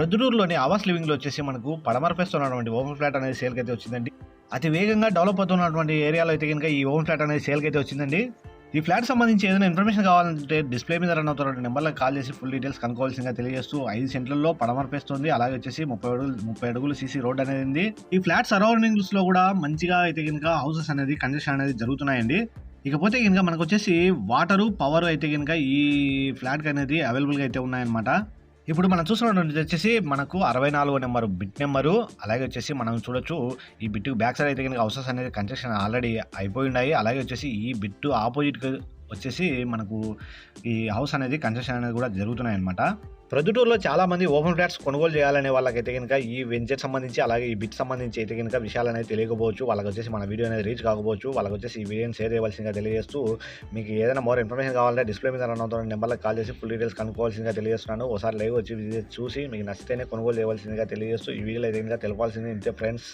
ప్రొద్దుటూరులోని ఆవాస్ లివింగ్లో వచ్చేసి మనకు పడమరపేస్తున్నటువంటి ఉన్నటువంటి ఓపెన్ ఫ్లాట్ అనేది సేల్కి అయితే వచ్చిందండి. అతి వేగంగా డెవలప్ అవుతున్నటువంటి ఏరియాలో అయితే కనుక ఈ ఓపెన్ ఫ్లాట్ అనేది సేల్కి అయితే వచ్చిందండి. ఈ ఫ్లాట్ సంబంధించి ఏదైనా ఇన్ఫర్మేషన్ కావాలంటే డిస్ప్లే మీద రన్ అవుతున్న నెంబర్లకు కాల్ చేసి ఫుల్ డీటెయిల్స్ కనుకోవాల్సిందిగా తెలియజేస్తూ ఐదు సెంట్లలో పడమర్పేస్తుంది అలాగే వచ్చేసి ముప్పై అడుగులు ముప్పై అడుగులు సీసీ రోడ్ అనేది ఉంది. ఈ ఫ్లాట్ సరౌండింగ్స్లో కూడా మంచిగా అయితే కనుక హౌసెస్ అనేది కన్స్ట్రక్షన్ అనేది జరుగుతున్నాయండి. ఇకపోతే కనుక మనకు వచ్చేసి వాటరు పవర్ అయితే కనుక ఈ ఫ్లాట్కి అనేది అవైలబుల్గా అయితే ఉన్నాయన్నమాట. ఇప్పుడు మనం చూస్తున్నటువంటి వచ్చేసి మనకు అరవై నాలుగో నెంబరు బిట్ నెంబరు అలాగే వచ్చేసి మనం చూడొచ్చు ఈ బిట్టు బ్యాక్ సైడ్ అయితే కనుక హౌసెస్ అనేది కన్స్ట్రక్షన్ ఆల్రెడీ అయిపోయి ఉన్నాయి. అలాగే వచ్చేసి ఈ బిట్ ఆపోజిట్ వచ్చేసి మనకు ఈ హౌస్ అనేది కన్స్ట్రక్షన్ అనేది కూడా జరుగుతున్నాయి అనమాట ప్రొద్దుటూరులో చాలామంది ఓపెన్ ఫ్లాట్స్ కొనుగోలు చేయాలనే వాళ్ళకైతే కనుక ఈ వెంచర్ సంబంధించి అలాగే ఈ బిట్ సంబంధించి అయితే కనుక విషయాలు అనేది తెలియకపోవచ్చు. వాళ్ళకి వచ్చేసి మన వీడియో అనేది రీచ్ కాకపోవచ్చు. వాళ్ళకి వచ్చేసి ఈ వీడియోని షేర్ చేయవలసిందిగా తెలియజేస్తూ మీకు ఏదైనా మోర్ ఇన్ఫర్మేషన్ కావాలంటే డిస్ప్లే మీద రన్ అవుతున్న నెంబర్లకు కాల్ చేసి ఫుల్ డీటెయిల్స్ కనుక్కోవాల్సిందిగా తెలియజేస్తున్నాను. ఒకసారి లైవ్ వచ్చి చూసి మీకు నచ్చితేనే కొనుగోలు చేయవలసిందిగా తెలియజేస్తూ ఈ వీడియోలో అయితే కనుక తెలపాల్సింది ఇంతే ఫ్రెండ్స్.